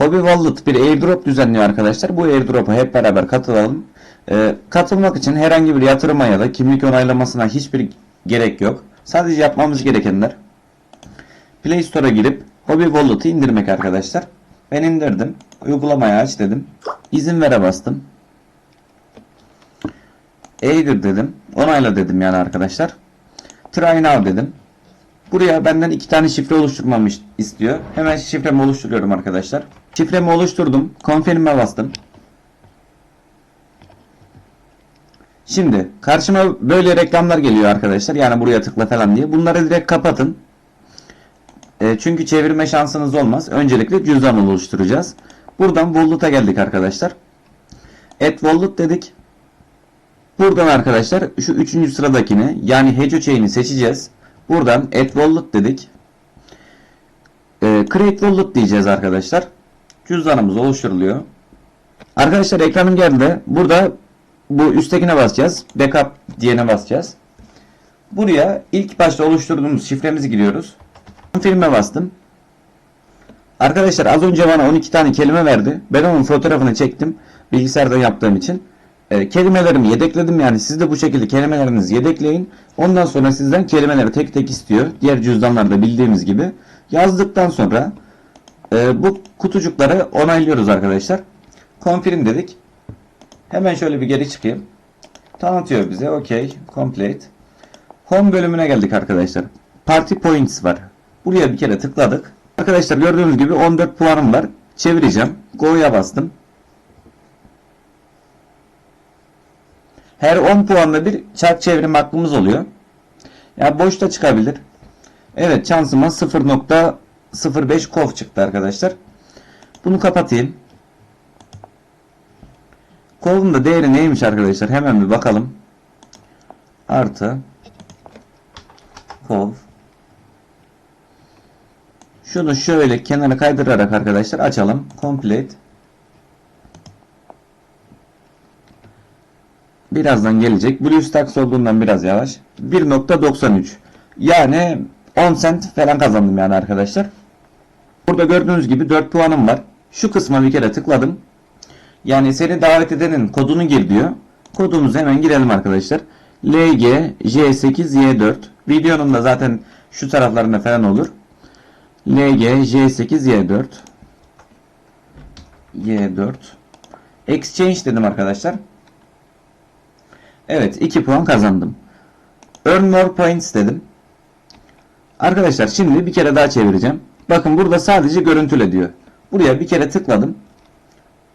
Hobby Wallet bir airdrop düzenliyor arkadaşlar. Bu airdrop'a hep beraber katılalım. Ee, katılmak için herhangi bir yatırıma ya da kimlik onaylamasına hiçbir gerek yok. Sadece yapmamız gerekenler Play Store'a girip Hobby Wallet'ı indirmek arkadaşlar. Ben indirdim. Uygulamayı aç dedim. İzin vere bastım. Eğdir dedim. Onayla dedim yani arkadaşlar. Try now dedim. Buraya benden iki tane şifre oluşturmamı is- istiyor. Hemen şifremi oluşturuyorum arkadaşlar. Şifremi oluşturdum. Confirm'e bastım. Şimdi karşıma böyle reklamlar geliyor arkadaşlar. Yani buraya tıkla falan diye. Bunları direkt kapatın. E, çünkü çevirme şansınız olmaz. Öncelikle cüzdan oluşturacağız. Buradan Wallet'a geldik arkadaşlar. Add Wallet dedik. Buradan arkadaşlar şu üçüncü sıradakini yani Hedge Chain'i seçeceğiz. Buradan Add Wallet dedik. E, Create Wallet diyeceğiz arkadaşlar. Cüzdanımız oluşturuluyor. Arkadaşlar ekranım geldi. Burada bu üsttekine basacağız. Backup diyene basacağız. Buraya ilk başta oluşturduğumuz şifremizi giriyoruz. Filme bastım. Arkadaşlar az önce bana 12 tane kelime verdi. Ben onun fotoğrafını çektim. Bilgisayarda yaptığım için. E, kelimelerimi yedekledim yani siz de bu şekilde kelimelerinizi yedekleyin. Ondan sonra sizden kelimeleri tek tek istiyor. Diğer cüzdanlarda bildiğimiz gibi. Yazdıktan sonra e, bu kutucukları onaylıyoruz arkadaşlar. Confirm dedik. Hemen şöyle bir geri çıkayım. Tanıtıyor bize. OK. Complete. Home bölümüne geldik arkadaşlar. Party Points var. Buraya bir kere tıkladık. Arkadaşlar gördüğünüz gibi 14 puanım var. Çevireceğim. Go'ya bastım. Her 10 puanla bir çark çevirim hakkımız oluyor. Ya boşta çıkabilir. Evet şansıma 0.05 kov çıktı arkadaşlar. Bunu kapatayım. Kovun da değeri neymiş arkadaşlar? Hemen bir bakalım. Artı kov şunu şöyle kenara kaydırarak arkadaşlar açalım. Complete. Birazdan gelecek. BlueStacks olduğundan biraz yavaş. 1.93. Yani 10 cent falan kazandım yani arkadaşlar. Burada gördüğünüz gibi 4 puanım var. Şu kısma bir kere tıkladım. Yani seni davet edenin kodunu gir diyor. Kodumuzu hemen girelim arkadaşlar. LG J8Y4 Videonun da zaten şu taraflarında falan olur. LG J8Y4 Y4 Exchange dedim arkadaşlar. Evet 2 puan kazandım. Earn more points dedim. Arkadaşlar şimdi bir kere daha çevireceğim. Bakın burada sadece görüntüle diyor. Buraya bir kere tıkladım.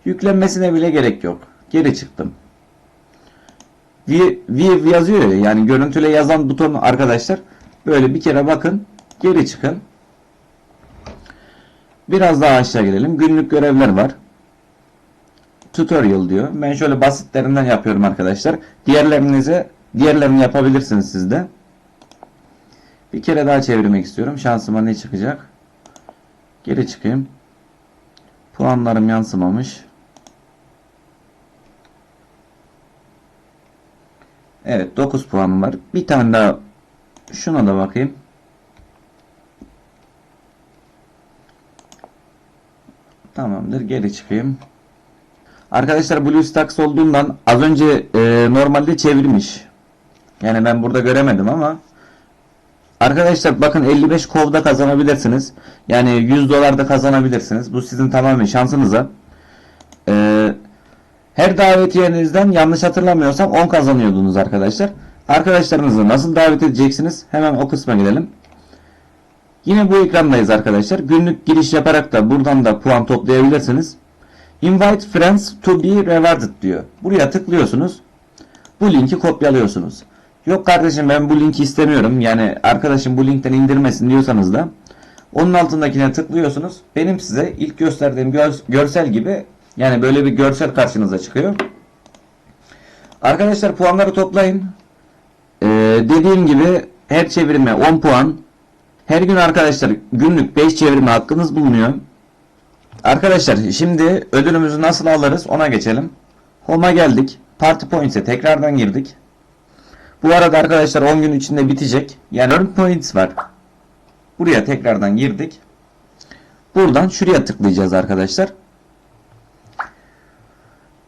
Yüklenmesine bile gerek yok. Geri çıktım. View, yazıyor ya yani görüntüle yazan butonu arkadaşlar. Böyle bir kere bakın. Geri çıkın. Biraz daha aşağı gelelim. Günlük görevler var. Tutorial diyor. Ben şöyle basitlerinden yapıyorum arkadaşlar. Diğerlerinize diğerlerini yapabilirsiniz siz de. Bir kere daha çevirmek istiyorum. Şansıma ne çıkacak? Geri çıkayım. Puanlarım yansımamış. Evet 9 puanım var. Bir tane daha şuna da bakayım. Tamamdır. Geri çıkayım. Arkadaşlar BlueStacks olduğundan az önce e, normalde çevirmiş. Yani ben burada göremedim ama Arkadaşlar bakın 55 kovda kazanabilirsiniz. Yani 100 dolar da kazanabilirsiniz. Bu sizin tamamen şansınıza. Ee, her davetiyenizden yanlış hatırlamıyorsam 10 kazanıyordunuz arkadaşlar. Arkadaşlarınızı nasıl davet edeceksiniz? Hemen o kısma gidelim. Yine bu ekrandayız arkadaşlar. Günlük giriş yaparak da buradan da puan toplayabilirsiniz. Invite friends to be rewarded diyor. Buraya tıklıyorsunuz. Bu linki kopyalıyorsunuz. Yok kardeşim ben bu linki istemiyorum. Yani arkadaşım bu linkten indirmesin diyorsanız da onun altındakine tıklıyorsunuz. Benim size ilk gösterdiğim gör- görsel gibi yani böyle bir görsel karşınıza çıkıyor. Arkadaşlar puanları toplayın. Ee, dediğim gibi her çevirime 10 puan. Her gün arkadaşlar günlük 5 çevirme hakkınız bulunuyor. Arkadaşlar şimdi ödülümüzü nasıl alırız ona geçelim. Home'a geldik. Party Points'e tekrardan girdik. Bu arada arkadaşlar 10 gün içinde bitecek. Yani earn points var. Buraya tekrardan girdik. buradan şuraya tıklayacağız arkadaşlar.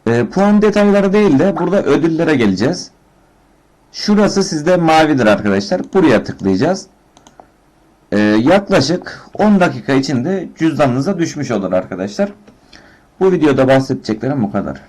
E, puan detayları değil de burada ödüllere geleceğiz. Şurası sizde mavidir arkadaşlar. Buraya tıklayacağız. E, yaklaşık 10 dakika içinde cüzdanınıza düşmüş olur arkadaşlar. Bu videoda bahsedeceklerim bu kadar.